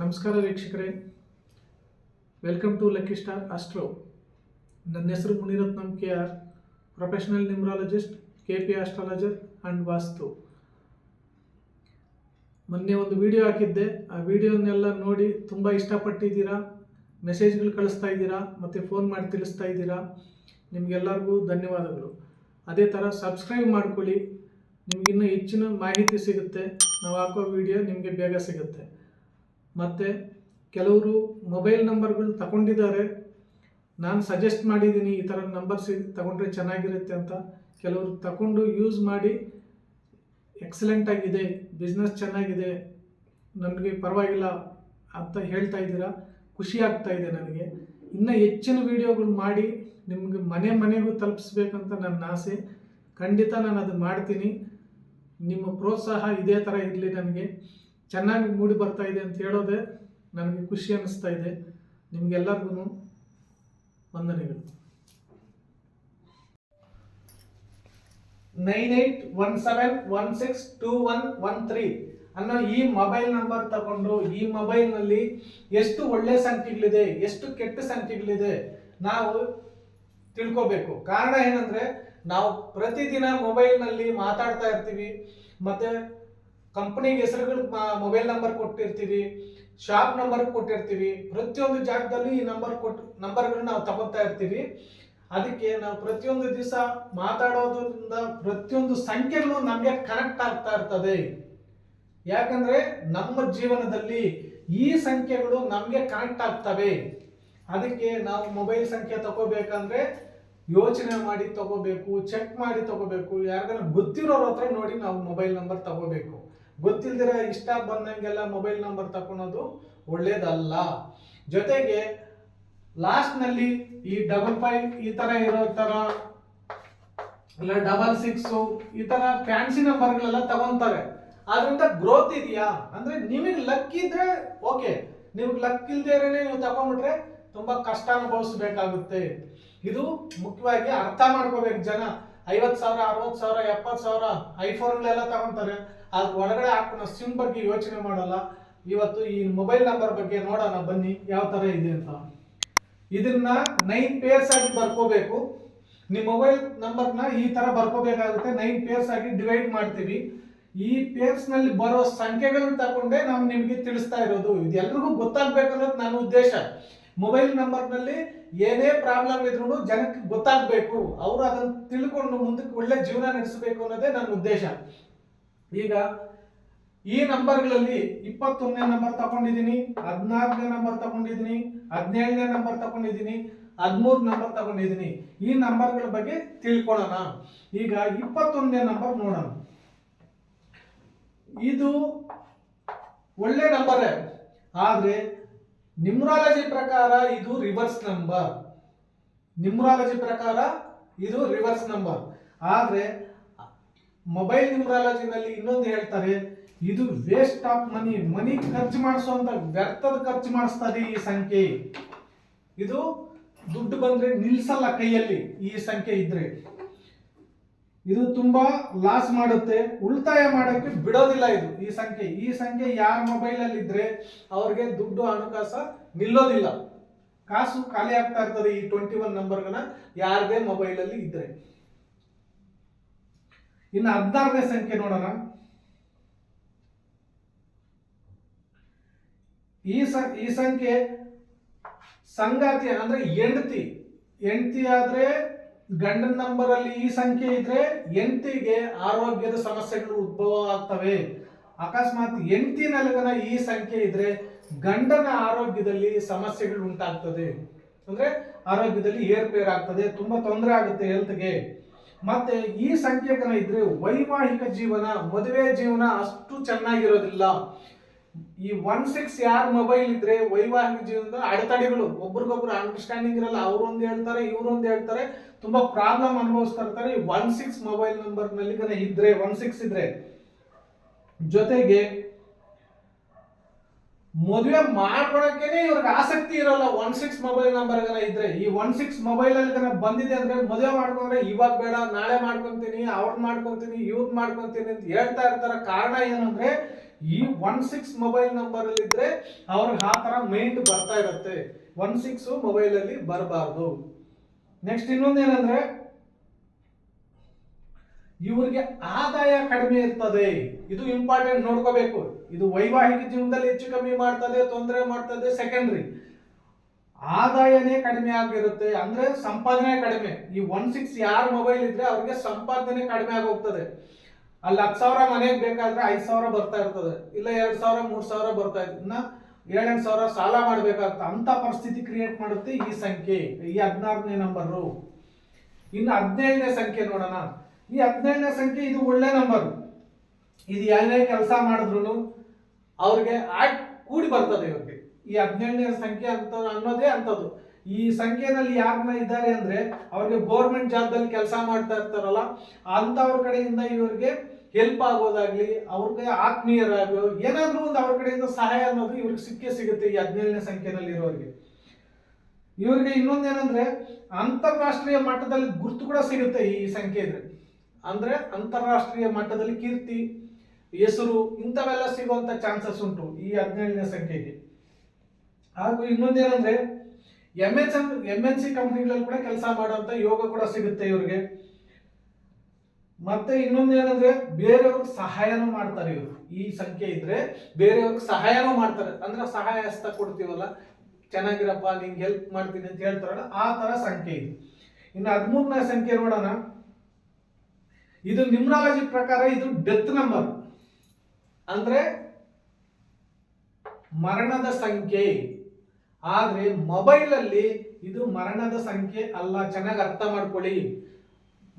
ನಮಸ್ಕಾರ ವೀಕ್ಷಕರೇ. Welcome to lucky star astro ನನ್ನ ಹೆಸರು Muniratnam K R professional numerologist K P astrologer and vastu ಮೊನ್ನೆ ಒಂದು ವಿಡಿಯೋ ಹಾಕಿದ್ದೆ. ಆ ವಿಡಿಯೋನೆಲ್ಲ ನೋಡಿ ತುಂಬ ಇಷ್ಟಪಟ್ಟಿದ್ದೀರಾ? ಮೆಸೇಜ್ಗಳು ಕಳಿಸ್ತಾ ಇದ್ದೀರಾ? ಮತ್ತು ಫೋನ್ ಮಾಡಿ ತಿಳಿಸ್ತಾ ಇದ್ದೀರಾ? ನಿಮಗೆಲ್ಲರಿಗೂ ಧನ್ಯವಾದಗಳು. ಅದೇ ಥರ ಸಬ್ಸ್ಕ್ರೈಬ್ ಮಾಡ್ಕೊಳ್ಳಿ. ನಿಮಗಿನ್ನೂ ಹೆಚ್ಚಿನ ಮಾಹಿತಿ ಸಿಗುತ್ತೆ. ನಾವು ಹಾಕೋ ವಿಡಿಯೋ ನಿಮಗೆ ಬೇಗ ಸಿಗುತ್ತೆ. ಮತ್ತು ಕೆಲವರು ಮೊಬೈಲ್ ನಂಬರ್ಗಳು ತಗೊಂಡಿದ್ದಾರೆ. ನಾನು ಸಜೆಸ್ಟ್ ಮಾಡಿದ್ದೀನಿ ಈ ಥರ ನಂಬರ್ಸ್ ತಗೊಂಡ್ರೆ ಚೆನ್ನಾಗಿರುತ್ತೆ ಅಂತ. ಕೆಲವರು ತಗೊಂಡು ಯೂಸ್ ಮಾಡಿ ಎಕ್ಸಲೆಂಟ್ ಆಗಿದೆ ಬಿಸ್ನೆಸ್ ಚೆನ್ನಾಗಿದೆ ನನಗೆ ಪರವಾಗಿಲ್ಲ ಅಂತ ಹೇಳ್ತಾ ಇದ್ದೀರಾ? ಖುಷಿ ಆಗ್ತಾ ಇದೆ ನನಗೆ. ಇನ್ನೂ ಹೆಚ್ಚಿನ ವೀಡಿಯೋಗಳು ಮಾಡಿ ನಿಮಗೆ ಮನೆ ಮನೆಗೂ ತಲುಪಿಸ್ಬೇಕಂತ ನನ್ನ ಆಸೆ. ಖಂಡಿತ ನಾನು ಅದು ಮಾಡ್ತೀನಿ. ನಿಮ್ಮ ಪ್ರೋತ್ಸಾಹ ಇದೇ ಥರ ಇರಲಿ ನನಗೆ. ಚೆನ್ನಾಗಿ ಮೂಡಿ ಬರ್ತಾ ಇದೆ ಅಂತ ಹೇಳೋದೇ ನನಗೆ ಖುಷಿ ಅನ್ನಿಸ್ತಾ ಇದೆ. ನಿಮಗೆಲ್ಲರಿಗೂ ವಂದನೆಗಳು. Nine eight one seven one six two one one three ಅನ್ನೋ ಈ ಮೊಬೈಲ್ ನಂಬರ್ ತಗೊಂಡು ಈ ಮೊಬೈಲ್ನಲ್ಲಿ ಎಷ್ಟು ಒಳ್ಳೆ ಸಂಖ್ಯೆಗಳಿದೆ, ಎಷ್ಟು ಕೆಟ್ಟ ಸಂಖ್ಯೆಗಳಿದೆ ನಾವು ತಿಳ್ಕೋಬೇಕು. ಕಾರಣ ಏನಂದ್ರೆ, ನಾವು ಪ್ರತಿದಿನ ಮೊಬೈಲ್ನಲ್ಲಿ ಮಾತಾಡ್ತಾ ಇರ್ತೀವಿ, ಮತ್ತೆ ಕಂಪನಿಗೆ ಹೆಸರುಗಳು ಮೊಬೈಲ್ ನಂಬರ್ ಕೊಟ್ಟಿರ್ತೀವಿ ಶಾಪ್ ನಂಬರ್ ಕೊಟ್ಟಿರ್ತೀವಿ, ಪ್ರತಿಯೊಂದು ಜಾಗದಲ್ಲಿ ಈ ನಂಬರ್ ಕೊಟ್ಟು ನಂಬರ್ಗಳನ್ನ ನಾವು ತಗೋತಾ ಇರ್ತೀವಿ. ಅದಕ್ಕೆ ನಾವು ಪ್ರತಿಯೊಂದು ದಿವಸ ಮಾತಾಡೋದ್ರಿಂದ ಪ್ರತಿಯೊಂದು ಸಂಖ್ಯೆಗಳು ನಮಗೆ ಕನೆಕ್ಟ್ ಆಗ್ತಾ ಇರ್ತದೆ. ಯಾಕಂದ್ರೆ ನಮ್ಮ ಜೀವನದಲ್ಲಿ ಈ ಸಂಖ್ಯೆಗಳು ನಮಗೆ ಕನೆಕ್ಟ್ ಆಗ್ತವೆ. ಅದಕ್ಕೆ ನಾವು ಮೊಬೈಲ್ ಸಂಖ್ಯೆ ತಗೋಬೇಕಂದ್ರೆ ಯೋಚನೆ ಮಾಡಿ ತಗೋಬೇಕು ಚೆಕ್ ಮಾಡಿ ತಗೋಬೇಕು. ಯಾರಿಗಾನ ಗೊತ್ತಿರೋರ ಹತ್ರ ನೋಡಿ ನಾವು ಮೊಬೈಲ್ ನಂಬರ್ ತಗೋಬೇಕು. ಗೊತ್ತಿಲ್ದಿರ ಇಷ್ಟ ಬಂದಂಗೆಲ್ಲ ಮೊಬೈಲ್ ನಂಬರ್ ತಗೊಳೋದು ಒಳ್ಳೇದಲ್ಲ. ಜೊತೆಗೆ ಲಾಸ್ಟ್ನಲ್ಲಿ ಈ ಡಬಲ್ ಫೈವ್ ಈ ತರ ಇರೋ ಥರ ಇಲ್ಲ ಡಬಲ್ ಸಿಕ್ಸ್ ಈ ತರ ಫ್ಯಾನ್ಸಿ ನಂಬರ್ಗಳೆಲ್ಲ ತಗೊಂತಾರೆ. ಅದರಿಂದ ಗ್ರೋತ್ ಇದೆಯಾ? ಅಂದ್ರೆ ನಿಮಗೆ ಲಕ್ ಇದ್ರೆ ಓಕೆ ನಿಮ್ಗೆ ಲಕ್ ಇಲ್ದೇನೆ ನೀವು ತಗೊಂಡ್ಬಿಟ್ರೆ ತುಂಬಾ ಕಷ್ಟ ಅನುಭವಿಸ್ಬೇಕಾಗುತ್ತೆ. ಇದು ಮುಖ್ಯವಾಗಿ ಅರ್ಥ ಮಾಡ್ಕೋಬೇಕು ಜನ. ಐವತ್ತು ಸಾವಿರ, ಅರವತ್ತು ಸಾವಿರ, ಎಪ್ಪತ್ತು ಸಾವಿರ ಐಫೋನ್ಗಳೆಲ್ಲ ತಗೊಂತಾರೆ. ಅದ್ರ ಒಳಗಡೆ ಹಾಕೋಣ ಸಿಮ್ ಬಗ್ಗೆ ಯೋಚನೆ ಮಾಡಲ್ಲ. ಇವತ್ತು ಈ ಮೊಬೈಲ್ ನಂಬರ್ ಬಗ್ಗೆ ನೋಡೋಣ, ಬನ್ನಿ ಯಾವ ತರ ಇದೆ ಅಂತ. ಇದನ್ನ ನೈನ್ ಪೇರ್ಸ್ ಆಗಿ ಬರ್ಕೋಬೇಕು. ನಿಮ್ಮ ಮೊಬೈಲ್ ನಂಬರ್ನ ಈ ತರ ಬರ್ಕೋಬೇಕಾಗುತ್ತೆ. ನೈನ್ ಪೇರ್ಸ್ ಆಗಿ ಡಿವೈಡ್ ಮಾಡ್ತೀವಿ. ಈ ಪೇರ್ಸ್ನಲ್ಲಿ ಬರೋ ಸಂಖ್ಯೆಗಳನ್ನ ತಗೊಂಡೇ ನಾವು ನಿಮಗೆ ತಿಳಿಸ್ತಾ ಇರೋದು. ಇದೆಲ್ಲರಿಗೂ ಗೊತ್ತಾಗ್ಬೇಕು ಅನ್ನೋದು ನನ್ನ ಉದ್ದೇಶ. ಮೊಬೈಲ್ ನಂಬರ್ನಲ್ಲಿ ಏನೇ ಪ್ರಾಬ್ಲಮ್ ಇದ್ರೂ ಜನಕ್ಕೆ ಗೊತ್ತಾಗಬೇಕು. ಅವರು ಅದನ್ನ ತಿಳ್ಕೊಂಡು ಮುಂದಕ್ಕೆ ಒಳ್ಳೆ ಜೀವನ ನಡೆಸಬೇಕು ಅನ್ನೋದೇ ನನ್ನ ಉದ್ದೇಶ. ಈಗ ಈ ನಂಬರ್ಗಳಲ್ಲಿ ಇಪ್ಪತ್ತೊಂದನೇ ನಂಬರ್ ತಗೊಂಡಿದ್ದೀನಿ, ಹದಿನಾಲ್ಕನೇ ನಂಬರ್ ತಗೊಂಡಿದ್ದೀನಿ, ಹದಿನೇಳನೇ ನಂಬರ್ ತಗೊಂಡಿದ್ದೀನಿ ಹದಿಮೂರು ನಂಬರ್ ತಗೊಂಡಿದ್ದೀನಿ. ಈ ನಂಬರ್ಗಳ ಬಗ್ಗೆ ತಿಳ್ಕೊಳ್ಳೋಣ. ಈಗ ಇಪ್ಪತ್ತೊಂದನೇ ನಂಬರ್ ನೋಡೋಣ. ಇದು ಒಳ್ಳೆ ನಂಬರೇ ಆದರೆ ನಿಮ್ರಾಲಜಿ ಪ್ರಕಾರ ಇದು ರಿವರ್ಸ್ ನಂಬರ್ ನಿಮ್ರಾಲಜಿ ಪ್ರಕಾರ ಇದು ರಿವರ್ಸ್ ನಂಬರ್ ಆದ್ರೆ ಮೊಬೈಲ್ ನ್ಯೂಮರಾಲಜಿನಲ್ಲಿ ಇನ್ನೊಂದು ಹೇಳ್ತಾರೆ, ಇದು ವೇಸ್ಟ್ ಆಫ್ ಮನಿ ಮನಿ ಖರ್ಚು ಮಾಡಿಸುವಂತ ವ್ಯರ್ಥದ ಖರ್ಚು ಮಾಡಿಸ್ತದೆ ಈ ಸಂಖ್ಯೆ. ಇದು ದುಡ್ಡು ಬಂದ್ರೆ ನಿಲ್ಸಲ್ಲ ಕೈಯಲ್ಲಿ ಈ ಸಂಖ್ಯೆ ಇದ್ರೆ. ಇದು ತುಂಬಾ ಲಾಸ್ ಮಾಡುತ್ತೆ, ಉಳಿತಾಯ ಮಾಡೋಕ್ಕೆ ಬಿಡೋದಿಲ್ಲ ಇದು ಈ ಸಂಖ್ಯೆ. ಈ ಸಂಖ್ಯೆ ಯಾರ ಮೊಬೈಲ್ ಅಲ್ಲಿ ಇದ್ರೆ ಅವ್ರಿಗೆ ದುಡ್ಡು ಹಣಕಾಸ ನಿಲ್ಲೋದಿಲ್ಲ. ಕಾಸು ಖಾಲಿ ಆಗ್ತಾ ಇರ್ತದೆ ಈ ಟ್ವೆಂಟಿ ಒನ್ ನಂಬರ್ಗನ ಯಾರದೇ ಮೊಬೈಲ್ ಅಲ್ಲಿ ಇದ್ರೆ. ಇನ್ನು ಹದಿನಾರನೇ ಸಂಖ್ಯೆ ನೋಡೋಣ. ಈ ಸಂ- ಈ ಸಂಖ್ಯೆ ಸಂಗಾತಿ ಅಂದ್ರೆ ಹೆಂಡತಿ. ಹೆಂಡತಿ ಆದ್ರೆ ಗಂಡನ ನಂಬರ್ ಅಲ್ಲಿ ಈ ಸಂಖ್ಯೆ ಇದ್ರೆ ಎಂಟಿಗೆ ಆರೋಗ್ಯದ ಸಮಸ್ಯೆಗಳು ಉದ್ಭವ ಆಗ್ತವೆ. ಅಕಸ್ಮಾತ್ ಹೆಂಡತಿನಲ್ಲಿಗನ ಈ ಸಂಖ್ಯೆ ಇದ್ರೆ ಗಂಡನ ಆರೋಗ್ಯದಲ್ಲಿ ಸಮಸ್ಯೆಗಳು ಉಂಟಾಗ್ತದೆ. ಅಂದ್ರೆ ಆರೋಗ್ಯದಲ್ಲಿ ಏರ್ಪೇರ್ ಆಗ್ತದೆ ತುಂಬಾ ತೊಂದರೆ ಆಗುತ್ತೆ ಹೆಲ್ತ್ಗೆ ಮತ್ತೆ ಈ ಸಂಖ್ಯೆಗನ ಇದ್ರೆ ವೈವಾಹಿಕ ಜೀವನ, ಮದುವೆ ಜೀವನ ಅಷ್ಟು ಚೆನ್ನಾಗಿರೋದಿಲ್ಲ. ಈ ಒನ್ ಸಿಕ್ಸ್ ಯಾರ ಮೊಬೈಲ್ ಇದ್ರೆ ವೈವಾಹಿಕ ಜೀವನದ ಅಡೆತಡೆಗಳು, ಒಬ್ರಿಗೊಬ್ರು ಅಂಡರ್ಸ್ಟ್ಯಾಂಡಿಂಗ್ ಇರಲ್ಲ, ಅವ್ರೊಂದು ಹೇಳ್ತಾರೆ, ಇವ್ರೊಂದು ಹೇಳ್ತಾರೆ, ತುಂಬಾ ಪ್ರಾಬ್ಲಮ್ ಅನುಭವಿಸ್ತಾ ಇರ್ತಾರೆ. ಈ ಒನ್ ಸಿಕ್ಸ್ ಮೊಬೈಲ್ ನಂಬರ್ನಲ್ಲಿ ಇದ್ರೆ ಒನ್ ಸಿಕ್ಸ್ ಇದ್ರೆ ಜೊತೆಗೆ ಮದುವೆ ಮಾಡ್ಕೊಳಕ್ಕೇನೆ ಇವ್ರಿಗೆ ಆಸಕ್ತಿ ಇರಲ್ಲ. ಒನ್ ಸಿಕ್ಸ್ ಮೊಬೈಲ್ ನಂಬರ್ ಇದ್ರೆ, ಈ ಒನ್ ಸಿಕ್ಸ್ ಮೊಬೈಲ್ ಅಲ್ಲಿ ಬಂದಿದೆ ಅಂದ್ರೆ ಮದುವೆ ಮಾಡ್ಕೊಂಡ್ರೆ ಇವಾಗ ಬೇಡ, ನಾಳೆ ಮಾಡ್ಕೊಂತೀನಿ ಅವ್ರನ್ನ ಮಾಡ್ಕೊಂತೀನಿ ಇವ್ರನ್ನ ಮಾಡ್ಕೊಂತೀನಿ ಅಂತ ಹೇಳ್ತಾ ಇರ್ತಾರ. ಕಾರಣ ಏನಂದ್ರೆ, ಈ ಒನ್ ಸಿಕ್ಸ್ ಮೊಬೈಲ್ ನಂಬರ್ ಅಲ್ಲಿ ಇದ್ರೆ ಅವ್ರಿಗೆ ಆ ತರ ಮೈಂಡ್ ಬರ್ತಾ ಇರುತ್ತೆ. ಒನ್ ಸಿಕ್ಸ್ ಮೊಬೈಲ್ ಅಲ್ಲಿ ಬರಬಾರ್ದು. ನೆಕ್ಸ್ಟ್ ಇನ್ನೊಂದೇನಂದ್ರೆ ಇವ್ರಿಗೆ ಆದಾಯ ಕಡಿಮೆ ಇರ್ತದೆ. ಇದು ಇಂಪಾರ್ಟೆಂಟ್ ನೋಡ್ಕೋಬೇಕು. ಇದು ವೈವಾಹಿಕ ಜೀವನದಲ್ಲಿ ಹೆಚ್ಚು ಕಮ್ಮಿ ಮಾಡ್ತದೆ, ತೊಂದರೆ ಮಾಡ್ತದೆ ಸೆಕೆಂಡ್ರಿ ಆದಾಯನೇ ಕಡಿಮೆ ಆಗಿರುತ್ತೆ. ಅಂದ್ರೆ ಸಂಪಾದನೆ ಕಡಿಮೆ. ಈ ಒನ್ ಸಿಕ್ಸ್ ಯಾರ ಮೊಬೈಲ್ ಇದ್ರೆ ಅವ್ರಿಗೆ ಸಂಪಾದನೆ ಕಡಿಮೆ ಆಗೋಗ್ತದೆ. ಅಲ್ಲಿ ಹತ್ತು ಸಾವಿರ ಮನೆಗೆ ಬೇಕಾದ್ರೆ ಐದು ಸಾವಿರ ಬರ್ತಾ ಇರ್ತದೆ. ಇಲ್ಲ ಎರಡು ಸಾವಿರ, ಮೂರ್ ಸಾವಿರ ಬರ್ತಾ ಇದೆ ಇನ್ನ ಏಳೆಂಟು ಸಾವಿರ ಸಾಲ ಮಾಡಬೇಕಾಗುತ್ತೆ. ಅಂತ ಪರಿಸ್ಥಿತಿ ಕ್ರಿಯೇಟ್ ಮಾಡುತ್ತೆ ಈ ಸಂಖ್ಯೆ. ಈ ಹದಿನಾರನೇ ನಂಬರು ಇನ್ನು ಹದಿನೇಳನೇ ಸಂಖ್ಯೆ ನೋಡೋಣ. ಈ ಹದಿನೈದನೇ ಸಂಖ್ಯೆ ಇದು ಒಳ್ಳೆ ನಂಬರ್ ಇದು ಏನೇ ಕೆಲಸ ಮಾಡಿದ್ರು ಅವ್ರಿಗೆ ಆಡ್ ಕೂಡಿ ಬರ್ತದೆ ಇವರಿಗೆ. ಈ ಹದಿನೇಳನೇ ಸಂಖ್ಯೆ ಅಂತ ಅನ್ನೋದೇ ಅಂತದ್ದು ಈ ಸಂಖ್ಯೆನಲ್ಲಿ ಯಾರನ್ನ ಇದ್ದಾರೆ ಅಂದ್ರೆ ಅವ್ರಿಗೆ ಗೌರ್ಮೆಂಟ್ ಜಾಬ್ದಲ್ಲಿ ಕೆಲಸ ಮಾಡ್ತಾ ಇರ್ತಾರಲ್ಲ, ಅಂತವ್ರ ಕಡೆಯಿಂದ ಇವ್ರಿಗೆ ಹೆಲ್ಪ್ ಆಗೋದಾಗ್ಲಿ, ಅವ್ರಿಗೆ ಆತ್ಮೀಯರಾಗೋ ಏನಾದ್ರೂ ಒಂದು ಅವ್ರ ಕಡೆಯಿಂದ ಸಹಾಯ ಅನ್ನೋದು ಇವ್ರಿಗೆ ಸಿಕ್ಕೇ ಸಿಗುತ್ತೆ ಈ ಹದಿನೇಳನೇ ಸಂಖ್ಯೆನಲ್ಲಿ ಇರೋರಿಗೆ. ಇವ್ರಿಗೆ ಇನ್ನೊಂದೇನಂದ್ರೆ ಅಂತಾರಾಷ್ಟ್ರೀಯ ಮಟ್ಟದಲ್ಲಿ ಗುರ್ತು ಕೂಡ ಸಿಗುತ್ತೆ ಈ ಸಂಖ್ಯೆ ಇದ್ರೆ. ಅಂದ್ರೆ ಅಂತಾರಾಷ್ಟ್ರೀಯ ಮಟ್ಟದಲ್ಲಿ ಕೀರ್ತಿ, ಹೆಸರು, ಇಂಥವೆಲ್ಲ ಸಿಗುವಂತ ಚಾನ್ಸಸ್ ಉಂಟು ಈ ಹದಿನೇಳನೇ ಸಂಖ್ಯೆಗೆ. ಹಾಗೂ ಇನ್ನೊಂದೇನಂದ್ರೆ M S M N C ಕಂಪ್ನಿಗಳಲ್ಲಿ ಕೂಡ ಕೆಲಸ ಮಾಡುವಂಥ ಯೋಗ ಕೂಡ ಸಿಗುತ್ತೆ ಇವ್ರಿಗೆ. ಮತ್ತೆ ಇನ್ನೊಂದೇನಂದ್ರೆ, ಬೇರೆಯವ್ರಿಗೆ ಸಹಾಯನೂ ಮಾಡ್ತಾರೆ ಇವರು. ಈ ಸಂಖ್ಯೆ ಇದ್ರೆ ಬೇರೆಯವ್ರಿಗೆ ಸಹಾಯನೂ ಮಾಡ್ತಾರೆ. ಅಂದ್ರೆ ಸಹಾಯ ಹಸ್ತ ಕೊಡ್ತೀವಲ್ಲ, ಚೆನ್ನಾಗಿರಪ್ಪ, ನಿಂಗೆ ಹೆಲ್ಪ್ ಮಾಡ್ತೀನಿ ಅಂತ ಹೇಳ್ತಾರಲ್ಲ, ಆ ತರ ಸಂಖ್ಯೆ ಇದು. ಇನ್ನು ಹದಿಮೂರನೇ ಸಂಖ್ಯೆ ನೋಡೋಣ. ಇದು ನ್ಯೂಮರಾಲಜಿ ಪ್ರಕಾರ ಇದು ಡೆತ್ ನಂಬರ್ ಅಂದ್ರೆ ಮರಣದ ಸಂಖ್ಯೆ. ಆದ್ರೆ ಮೊಬೈಲ್ ಅಲ್ಲಿ ಇದು ಮರಣದ ಸಂಖ್ಯೆ ಅಲ್ಲ. ಚೆನ್ನಾಗಿ ಅರ್ಥ ಮಾಡ್ಕೊಳ್ಳಿ.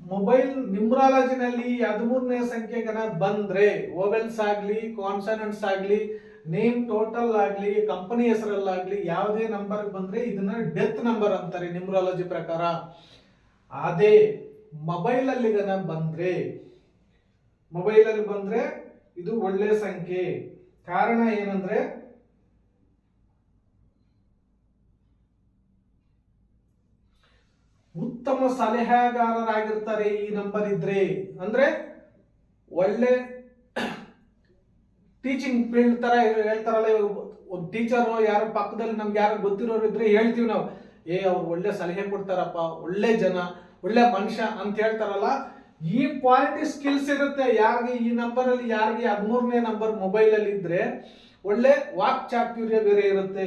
ಮೊಬೈಲ್ ನ್ಯೂಮರಾಲಜಿನಲ್ಲಿ ಹದಿಮೂರನೇ ಸಂಖ್ಯೆಗನ ಬಂದ್ರೆ ಓವೆಲ್ಸ್ ಆಗ್ಲಿ ಕಾನ್ಸನೆಂಟ್ಸ್ ಆಗ್ಲಿ ನೇಮ್ ಟೋಟಲ್ ಆಗ್ಲಿ ಕಂಪನಿ ಹೆಸರಲ್ಲಾಗ್ಲಿ ಯಾವುದೇ ನಂಬರ್ ಬಂದ್ರೆ ಇದನ್ನ ಡೆತ್ ನಂಬರ್ ಅಂತಾರೆ ನ್ಯೂಮರಾಲಜಿ ಪ್ರಕಾರ. ಅದೇ ಮೊಬೈಲ್ ಅಲ್ಲಿ ಗನ ಬಂದ್ರೆ ಮೊಬೈಲ್ ಅಲ್ಲಿ ಬಂದ್ರೆ ಇದು ಒಳ್ಳೆ ಸಂಖ್ಯೆ. ಕಾರಣ ಏನಂದ್ರೆ, ಉತ್ತಮ ಸಲಹೆಗಾರರಾಗಿರ್ತಾರೆ ಈ ನಂಬರ್ ಇದ್ರೆ. ಅಂದ್ರೆ ಒಳ್ಳೆ ಟೀಚಿಂಗ್ ಫೀಲ್ಡ್ ತರ ಹೇಳ್ತಾರಲ್ಲ ಒಂದು ಟೀಚರ್ ಯಾರು ಪಕ್ಕದಲ್ಲಿ ನಮ್ಗೆ ಯಾರು ಗೊತ್ತಿರೋರು ಇದ್ರೆ ಹೇಳ್ತೀವಿ ನಾವು. ಏ, ಅವ್ರು ಒಳ್ಳೆ ಸಲಹೆ ಕೊಡ್ತಾರಪ್ಪ, ಒಳ್ಳೆ ಜನ. ಒಳ್ಳೆ ಮನುಷ್ಯ ಅಂತ ಹೇಳ್ತಾರಲ್ಲ, ಈ ಕ್ವಾಲಿಟಿ ಸ್ಕಿಲ್ಸ್ ಇರುತ್ತೆ. ಯಾರಿಗೆ ಈ ನಂಬರ್ ಅಲ್ಲಿ, ಯಾರಿಗೆ ಹದಿಮೂರನೇ ನಂಬರ್ ಮೊಬೈಲ್ ಅಲ್ಲಿ ಇದ್ರೆ ಒಳ್ಳೆ ವಾಕ್ ಚಾತುರ್ಯ ಬೇರೆ ಇರುತ್ತೆ.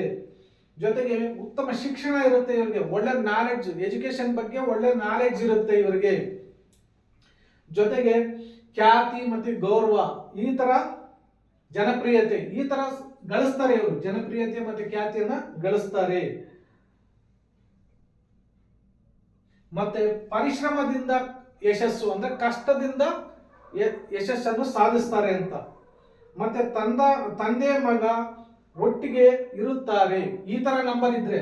ಜೊತೆಗೆ ಉತ್ತಮ ಶಿಕ್ಷಣ ಇರುತ್ತೆ ಇವರಿಗೆ. ಒಳ್ಳೆ ನಾಲೆಡ್ಜ್ ಎಜುಕೇಶನ್ ಬಗ್ಗೆ ಒಳ್ಳೆ ನಾಲೆಡ್ಜ್ ಇರುತ್ತೆ ಇವರಿಗೆ. ಜೊತೆಗೆ ಖ್ಯಾತಿ ಮತ್ತೆ ಗೌರವ, ಈ ತರ ಜನಪ್ರಿಯತೆ, ಈ ತರ ಗಳಿಸ್ತಾರೆ ಇವರು. ಜನಪ್ರಿಯತೆ ಮತ್ತೆ ಖ್ಯಾತಿಯನ್ನ ಗಳಿಸ್ತಾರೆ. ಮತ್ತೆ ಪರಿಶ್ರಮದಿಂದ ಯಶಸ್ಸು ಅಂದ್ರೆ ಕಷ್ಟದಿಂದ ಯಶಸ್ಸನ್ನು ಸಾಧಿಸ್ತಾರೆ ಅಂತ. ಮತ್ತೆ ತಂದ ತಂದೆ ಮಗ ಒಟ್ಟಿಗೆ ಇರುತ್ತಾರೆ. ಈ ತರ ನಂಬರ್ ಇದ್ರೆ.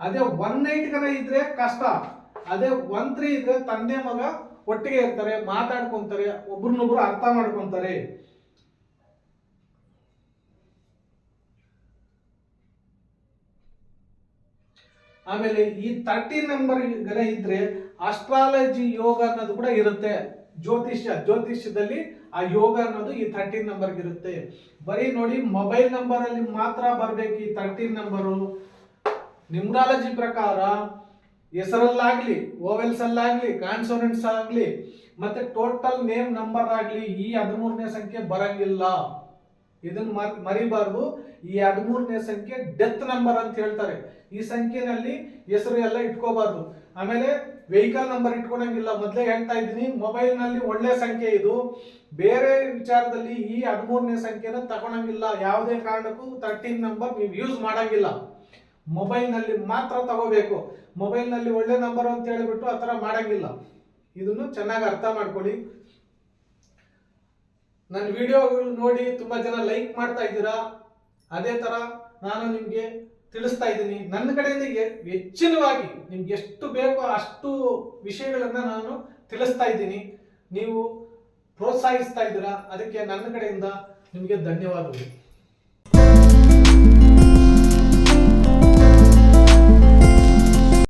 ಅದೇ ಒನ್ ನೈಟ್ ಕನ ಇದ್ರೆ ಕಷ್ಟ. ಅದೇ ಒನ್ ತ್ರೀ ಇದ್ರೆ ತಂದೆ ಮಗ ಒಟ್ಟಿಗೆ ಇರ್ತಾರೆ, ಮಾತಾಡ್ಕೊಂತಾರೆ, ಒಬ್ರನ್ನೊಬ್ರು ಅರ್ಥ ಮಾಡ್ಕೊಂತಾರೆ. ಆಮೇಲೆ ಈ ತರ್ಟಿ ನಂಬರ್ ಗ್ರಹ ಇದ್ರೆ ಅಸ್ಟ್ರಾಲಜಿ ಯೋಗ ಅನ್ನೋದು ಕೂಡ ಇರುತ್ತೆ. ಜ್ಯೋತಿಷ್ಯ, ಜ್ಯೋತಿಷ್ಯದಲ್ಲಿ ಆ ಯೋಗ ಅನ್ನೋದು ಈ ತರ್ಟೀನ್ ನಂಬರ್ ಇರುತ್ತೆ. ಬರೀ ನೋಡಿ ಮೊಬೈಲ್ ನಂಬರ್ ಅಲ್ಲಿ ಮಾತ್ರ ಬರ್ಬೇಕು ಈ ತರ್ಟೀನ್ ನಂಬರು ನ್ಯೂಮರಾಲಜಿ ಪ್ರಕಾರ ಹೆಸರಲ್ಲಾಗ್ಲಿ ಓವೆಲ್ಸ್ ಅಲ್ಲಾಗ್ಲಿ ಕಾನ್ಸೋನೆಂಟ್ಸ್ ಆಗ್ಲಿ ಮತ್ತೆ ಟೋಟಲ್ ನೇಮ್ ನಂಬರ್ ಆಗ್ಲಿ ಈ ಹದಿಮೂರನೇ ಸಂಖ್ಯೆ ಬರಂಗಿಲ್ಲ. ಇದನ್ನ ಮರ್- ಮರಿಬಾರ್ದು. ಈ ಹದಿಮೂರನೇ ಸಂಖ್ಯೆ ಡೆತ್ ನಂಬರ್ ಅಂತ ಹೇಳ್ತಾರೆ. ಈ ಸಂಖ್ಯೆನಲ್ಲಿ ಹೆಸರು ಎಲ್ಲ ಇಟ್ಕೋಬಾರ್ದು. ಆಮೇಲೆ ವೆಹಿಕಲ್ ನಂಬರ್ ಇಟ್ಕೊಳಂಗಿಲ್ಲ ಮೊದಲೇ ಹೇಳ್ತಾ ಇದ್ದೀನಿ ಮೊಬೈಲ್ನಲ್ಲಿ ಒಳ್ಳೆ ಸಂಖ್ಯೆ ಇದು. ಬೇರೆ ವಿಚಾರದಲ್ಲಿ ಈ ಹದಿಮೂರನೇ ಸಂಖ್ಯೆನ ತಗೊಳಂಗಿಲ್ಲ ಯಾವುದೇ ಕಾರಣಕ್ಕೂ ತರ್ಟೀನ್ ನಂಬರ್ ನೀವು ಯೂಸ್ ಮಾಡಂಗಿಲ್ಲ. ಮೊಬೈಲ್ನಲ್ಲಿ ಮಾತ್ರ ತಗೋಬೇಕು. ಮೊಬೈಲ್ನಲ್ಲಿ ಒಳ್ಳೆ ನಂಬರ್ ಅಂತ ಹೇಳಿಬಿಟ್ಟು ಆ ಥರ ಮಾಡಂಗಿಲ್ಲ. ಇದನ್ನು ಚೆನ್ನಾಗಿ ಅರ್ಥ ಮಾಡ್ಕೊಳ್ಳಿ. ನನ್ನ ವಿಡಿಯೋಗಳು ನೋಡಿ, ತುಂಬಾ ಜನ ಲೈಕ್ ಮಾಡ್ತಾ ಇದ್ದೀರಾ? ಅದೇ ತರ ನಾನು ನಿಮ್ಗೆ ತಿಳಿಸ್ತಾ ಇದ್ದೀನಿ. ನನ್ನ ಕಡೆಯಿಂದ ಹೆಚ್ಚಿನವಾಗಿ ನಿಮ್ಗೆ ಎಷ್ಟು ಬೇಕೋ ಅಷ್ಟು ವಿಷಯಗಳನ್ನು ನಾನು ತಿಳಿಸ್ತಾ ಇದ್ದೀನಿ. ನೀವು ಪ್ರೋತ್ಸಾಹಿಸ್ತಾ ಇದ್ದೀರಾ? ಅದಕ್ಕೆ ನನ್ನ ಕಡೆಯಿಂದ ನಿಮಗೆ ಧನ್ಯವಾದಗಳು.